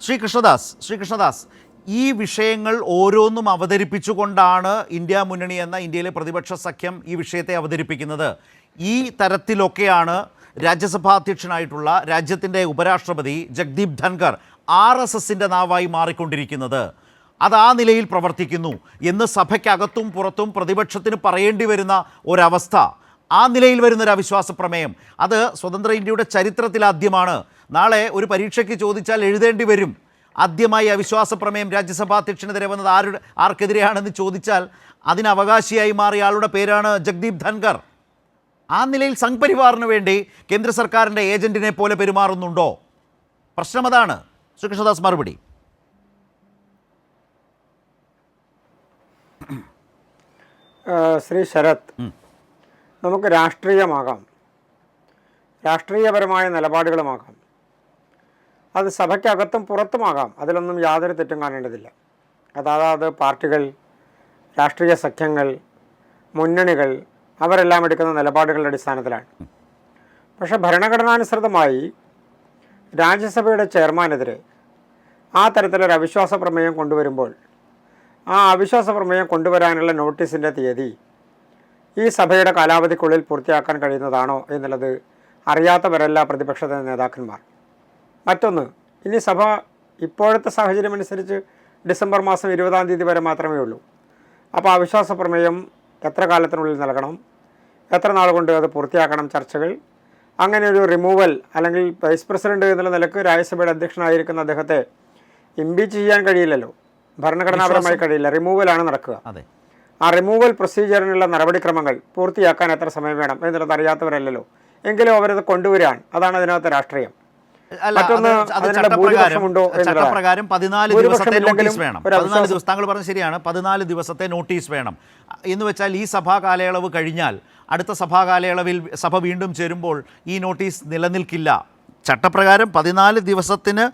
ശ്രീ കൃഷ്ണദാസ് ശ്രീ കൃഷ്ണദാസ് ഈ വിഷയങ്ങൾ ഓരോന്നും അവതരിപ്പിച്ചുകൊണ്ടാണ് ഇന്ത്യ മുന്നണി എന്ന ഇന്ത്യയിലെ പ്രതിപക്ഷ സഖ്യം ഈ വിഷയത്തെ അവതരിപ്പിക്കുന്നത്. ഈ തരത്തിലൊക്കെയാണ് രാജ്യസഭാ അധ്യക്ഷനായിട്ടുള്ള രാജ്യത്തിന്റെ ഉപരാഷ്ട്രപതി ജഗ്ദീപ് ധൻഖർ ആർ എസ് എസിന്റെ നാവായി മാറിക്കൊണ്ടിരിക്കുന്നത്. അത് ആ നിലയിൽ പ്രവർത്തിക്കുന്നു. എന്ന് സഭയ്ക്കകത്തും പുറത്തും പ്രതിപക്ഷത്തിന് പറയേണ്ടി വരുന്ന ഒരവസ്ഥ. ആ നിലയിൽ വരുന്നൊരു അവിശ്വാസ പ്രമേയം. അത് സ്വതന്ത്ര ഇന്ത്യയുടെ ചരിത്രത്തിൽ ആദ്യമാണ് നാളെ ഒരു പരീക്ഷയ്ക്ക് ചോദിച്ചാൽ എഴുതേണ്ടി വരും. ആദ്യമായി അവിശ്വാസ പ്രമേയം രാജ്യസഭാ അധ്യക്ഷനെതിരെ വന്നത് ആരുടെ ആർക്കെതിരെയാണെന്ന് ചോദിച്ചാൽ അതിന് അവകാശിയായി മാറിയ ആളുടെ പേരാണ് ജഗ്ദീപ് ധൻഖർ. ആ നിലയിൽ സംഘ് പരിവാറിന് വേണ്ടി കേന്ദ്ര സർക്കാരിന്റെ ഏജന്റിനെ പോലെ പെരുമാറുന്നുണ്ടോ? പ്രശ്നം അതാണ്. ശ്രീകൃഷ്ണദാസ് മറുപടി. ശ്രീ ശരത് നമുക്ക് രാഷ്ട്രീയമാകാം. രാഷ്ട്രീയപരമായ നിലപാടുകളുമാകാം. അത് സഭയ്ക്കകത്തും പുറത്തുമാകാം. അതിലൊന്നും യാതൊരു തെറ്റും കാണേണ്ടതില്ല. അതായത് പാർട്ടികൾ രാഷ്ട്രീയ സഖ്യങ്ങൾ മുന്നണികൾ അവരെല്ലാം എടുക്കുന്ന നിലപാടുകളുടെ അടിസ്ഥാനത്തിലാണ്. പക്ഷേ ഭരണഘടനാനുസൃതമായി രാജ്യസഭയുടെ ചെയർമാനെതിരെ ആ തരത്തിലൊരു അവിശ്വാസ പ്രമേയം കൊണ്ടുവരുമ്പോൾ ആ അവിശ്വാസ പ്രമേയം കൊണ്ടുവരാനുള്ള നോട്ടീസിന്റെ തീയതി ഈ സഭയുടെ കാലാവധിക്കുള്ളിൽ പൂർത്തിയാക്കാൻ കഴിയുന്നതാണോ എന്നുള്ളത് അറിയാത്തവരല്ല പ്രതിപക്ഷത്തെ നേതാക്കന്മാർ. മറ്റൊന്ന് ഇനി സഭ ഇപ്പോഴത്തെ സാഹചര്യമനുസരിച്ച് ഡിസംബർ മാസം ഇരുപതാം തീയതി വരെ മാത്രമേ ഉള്ളൂ. അപ്പോൾ അവിശ്വാസ പ്രമേയം എത്ര കാലത്തിനുള്ളിൽ നൽകണം? എത്ര നാൾ കൊണ്ട് അത് പൂർത്തിയാക്കണം ചർച്ചകൾ? അങ്ങനെ ഒരു റിമൂവൽ അല്ലെങ്കിൽ വൈസ് പ്രസിഡന്റ് എന്നുള്ള നിലയ്ക്ക് രാജ്യസഭയുടെ അധ്യക്ഷനായിരിക്കുന്ന അദ്ദേഹത്തെ ഇംപീച്ച് ചെയ്യാൻ കഴിയില്ലല്ലോ. ഭരണഘടനാപരമായി കഴിയില്ല. റിമൂവലാണ് നടക്കുക. ആ റിമൂവൽ പ്രൊസീജിയറിനുള്ള നടപടിക്രമങ്ങൾ പൂർത്തിയാക്കാൻ എത്ര സമയം വേണം എന്നുള്ളത് അറിയാത്തവരല്ലല്ലോ. എങ്കിലും അവരത് കൊണ്ടുവരാൻ അതാണ് അതിനകത്ത് രാഷ്ട്രീയം. ചട്ടപ്രകാരം പതിനാല് ദിവസത്തെ നോട്ടീസ് വേണം. പതിനാല് ദിവസം താങ്കൾ പറഞ്ഞത് ശരിയാണ്. പതിനാല് ദിവസത്തെ നോട്ടീസ് വേണം. എന്ന് വെച്ചാൽ ഈ സഭാ കാലയളവ് കഴിഞ്ഞാൽ അടുത്ത സഭാ കാലയളവിൽ സഭ വീണ്ടും ചേരുമ്പോൾ ഈ നോട്ടീസ് നിലനിൽക്കില്ല. ചട്ടപ്രകാരം പതിനാല് ദിവസത്തിന്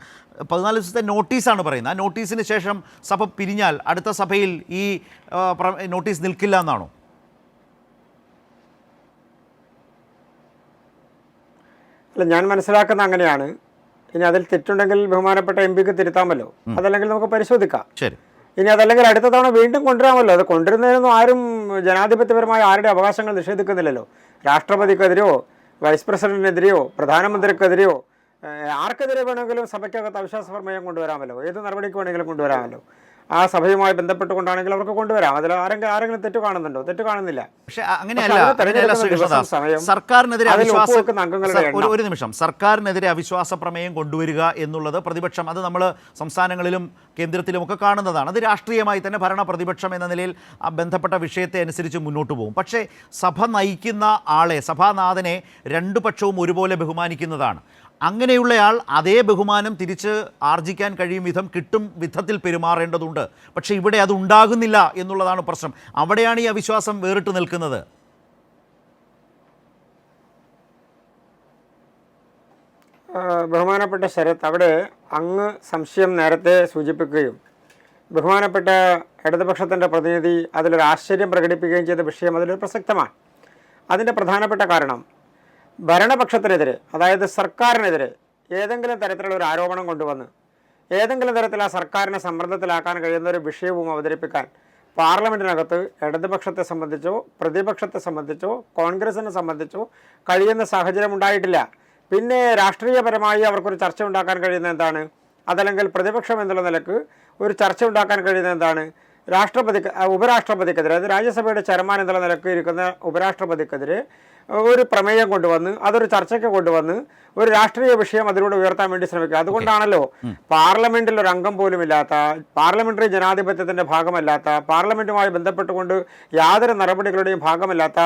പതിനാല് ദിവസത്തെ നോട്ടീസാണ് പറയുന്നത്. ആ നോട്ടീസിന് ശേഷം സഭ പിരിഞ്ഞാൽ അടുത്ത സഭയിൽ ഈ നോട്ടീസ് നിൽക്കില്ല എന്നാണോ? അല്ല ഞാൻ മനസ്സിലാക്കുന്ന അങ്ങനെയാണ്. ഇനി അതിൽ തെറ്റുണ്ടെങ്കിൽ ബഹുമാനപ്പെട്ട എം പിക്ക് തിരുത്താമല്ലോ. അതല്ലെങ്കിൽ നമുക്ക് പരിശോധിക്കാം. ശരി. ഇനി അതല്ലെങ്കിൽ അടുത്ത തവണ വീണ്ടും കൊണ്ടുവരാമല്ലോ. അത് കൊണ്ടുവരുന്നതിനൊന്നും ആരും ജനാധിപത്യപരമായ ആരുടെ അവകാശങ്ങൾ നിഷേധിക്കുന്നില്ലല്ലോ. രാഷ്ട്രപതിക്കെതിരെയോ വൈസ് പ്രസിഡന്റിനെതിരെയോ പ്രധാനമന്ത്രിക്കെതിരെയോ ആർക്കെതിരെ വേണമെങ്കിലും സഭയ്ക്കകത്ത് അവിശ്വാസ പ്രമേയം കൊണ്ടുവരാമല്ലോ. ഏത് നടപടിക്ക് വേണമെങ്കിലും കൊണ്ടുവരാമല്ലോ. ആ സഭയുമായി ബന്ധപ്പെട്ടുകൊണ്ടാണെങ്കിൽ അവർക്ക് കൊണ്ടുവരാം. അതിൽ ആരെങ്കിലും ആരെങ്കിലും തെറ്റ് കാണുന്നുണ്ടോ? തെറ്റ് കാണുന്നില്ല. പക്ഷേ അങ്ങനെയല്ല. സർക്കാരിനെതിരെ ഒരു ഒരു നിമിഷം. സർക്കാരിനെതിരെ അവിശ്വാസ പ്രമേയം കൊണ്ടുവരിക എന്നുള്ളത് പ്രതിപക്ഷം അത് നമ്മൾ സംസ്ഥാനങ്ങളിലും കേന്ദ്രത്തിലും ഒക്കെ കാണുന്നതാണ്. അത് രാഷ്ട്രീയമായി തന്നെ ഭരണ പ്രതിപക്ഷം എന്ന നിലയിൽ ആ ബന്ധപ്പെട്ട വിഷയത്തെ അനുസരിച്ച് മുന്നോട്ട് പോകും. പക്ഷേ സഭ നയിക്കുന്ന ആളെ സഭാനാഥനെ രണ്ടു പക്ഷവും ഒരുപോലെ ബഹുമാനിക്കുന്നതാണ്. അങ്ങനെയുള്ളയാൾ അതേ ബഹുമാനം തിരിച്ച് ആർജിക്കാൻ കഴിയും വിധം കിട്ടും വിധത്തിൽ പെരുമാറേണ്ടതുണ്ട്. പക്ഷേ ഇവിടെ അത് ഉണ്ടാകുന്നില്ല എന്നുള്ളതാണ് പ്രശ്നം. അവിടെയാണ് ഈ അവിശ്വാസം വേറിട്ട് നിൽക്കുന്നത്. ബഹുമാനപ്പെട്ട ശരത് അവിടെ അങ്ങ് സംശയം നേരത്തെ സൂചിപ്പിക്കുകയും ബഹുമാനപ്പെട്ട ഇടതുപക്ഷത്തിന്റെ പ്രതിനിധി അതിലൊരു ആശ്ചര്യം പ്രകടിപ്പിക്കുകയും ചെയ്ത വിഷയം അതിലൊരു പ്രസക്തമാണ്. അതിന്റെ പ്രധാനപ്പെട്ട കാരണം ഭരണപക്ഷത്തിനെതിരെ അതായത് സർക്കാരിനെതിരെ ഏതെങ്കിലും തരത്തിലുള്ള ഒരു ആരോപണം കൊണ്ടുവന്ന് ഏതെങ്കിലും തരത്തിൽ ആ സർക്കാരിനെ സമ്മർദ്ദത്തിലാക്കാൻ കഴിയുന്ന ഒരു വിഷയവും അവതരിപ്പിക്കാൻ പാർലമെന്റിനകത്ത് ഇടതുപക്ഷത്തെ സംബന്ധിച്ചോ പ്രതിപക്ഷത്തെ സംബന്ധിച്ചോ കോൺഗ്രസിനെ സംബന്ധിച്ചോ കഴിയുന്ന സാഹചര്യം ഉണ്ടായിട്ടില്ല. പിന്നെ രാഷ്ട്രീയപരമായി അവർക്കൊരു ചർച്ച ഉണ്ടാക്കാൻ കഴിയുന്ന എന്താണ്? അതല്ലെങ്കിൽ പ്രതിപക്ഷം എന്നുള്ള നിലയ്ക്ക് ഒരു ചർച്ച ഉണ്ടാക്കാൻ കഴിയുന്ന എന്താണ്? രാഷ്ട്രപതിക്ക് ഉപരാഷ്ട്രപതിക്കെതിരെ അതായത് രാജ്യസഭയുടെ ചെയർമാൻ എന്നുള്ള നിലയ്ക്ക് ഇരിക്കുന്ന ഉപരാഷ്ട്രപതിക്കെതിരെ ഒരു പ്രമേയം കൊണ്ടുവന്ന് അതൊരു ചർച്ചയ്ക്ക് കൊണ്ടുവന്ന് ഒരു രാഷ്ട്രീയ വിഷയം അതിലൂടെ ഉയർത്താൻ വേണ്ടി ശ്രമിക്കുക. അതുകൊണ്ടാണല്ലോ പാർലമെന്റിൽ ഒരു അംഗം പോലും ഇല്ലാത്ത പാർലമെന്ററി ജനാധിപത്യത്തിന്റെ ഭാഗമല്ലാത്ത പാർലമെന്റുമായി ബന്ധപ്പെട്ടുകൊണ്ട് യാതൊരു നടപടികളുടെയും ഭാഗമല്ലാത്ത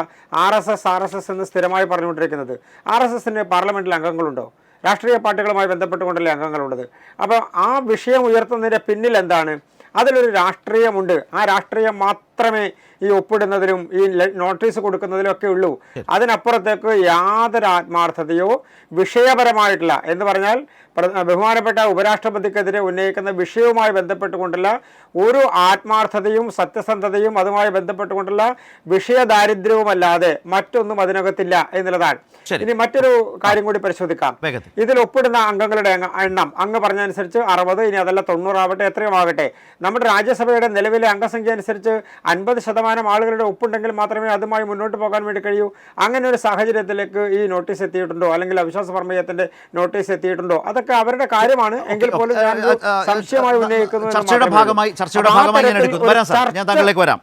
R S S R S S എന്ന് സ്ഥിരമായി പറഞ്ഞുകൊണ്ടിരിക്കുന്നത്. ആർ എസ് എസിന് പാർലമെന്റിൽ അംഗങ്ങളുണ്ടോ? രാഷ്ട്രീയ പാർട്ടികളുമായി ബന്ധപ്പെട്ടുകൊണ്ടല്ലേ അംഗങ്ങളുള്ളത്? അപ്പോൾ ആ വിഷയം ഉയർത്തുന്നതിന്റെ പിന്നിൽ എന്താണ്? അതിലൊരു രാഷ്ട്രീയമുണ്ട്. ആ രാഷ്ട്രീയം മാത്രം മാത്രമേ ഈ ഒപ്പിടുന്നതിലും ഈ നോട്ടീസ് കൊടുക്കുന്നതിലും ഒക്കെ ഉള്ളൂ അതിനപ്പുറത്തേക്ക് യാതൊരു ആത്മാർത്ഥതയോ വിഷയപരമായിട്ടുള്ള എന്ന് പറഞ്ഞാൽ ബഹുമാനപ്പെട്ട ഉപരാഷ്ട്രപതിക്കെതിരെ ഉന്നയിക്കുന്ന വിഷയവുമായി ബന്ധപ്പെട്ടുകൊണ്ടുള്ള ഒരു ആത്മാർത്ഥതയും സത്യസന്ധതയും അതുമായി ബന്ധപ്പെട്ടുകൊണ്ടുള്ള വിഷയദാരിദ്ര്യവുമല്ലാതെ മറ്റൊന്നും അതിനകത്തില്ല എന്നുള്ളതാണ്. ഇനി മറ്റൊരു കാര്യം കൂടി പരിശോധിക്കാം. ഇതിൽ ഒപ്പിടുന്ന അംഗങ്ങളുടെ എണ്ണ- എണ്ണം അങ്ങ് പറഞ്ഞനുസരിച്ച് അറുപത് ഇനി അതല്ല തൊണ്ണൂറാവട്ടെ എത്രയും ആകട്ടെ. നമ്മുടെ രാജ്യസഭയുടെ നിലവിലെ അംഗസംഖ്യ അനുസരിച്ച് അൻപത് ശതമാനം ആളുകളുടെ ഒപ്പുണ്ടെങ്കിൽ മാത്രമേ അതുമായി മുന്നോട്ട് പോകാൻ വേണ്ടി കഴിയൂ. അങ്ങനെ ഒരു സാഹചര്യത്തിലേക്ക് ഈ നോട്ടീസ് എത്തിയിട്ടുണ്ടോ? അല്ലെങ്കിൽ അവിശ്വാസ പ്രമേയത്തിന്റെ നോട്ടീസ് എത്തിയിട്ടുണ്ടോ? അതൊക്കെ അവരുടെ കാര്യമാണ്. എങ്കിൽ പോലും ആ, സംശയമായി ഉന്നയിക്കുന്നു ചർച്ചയുടെ ഭാഗമായി ചർച്ചയുടെ ഭാഗമായി ഞാൻ എടുക്കുന്നു. വരാം സാർ. ഞാൻ താങ്കളിലേക്ക് വരാം.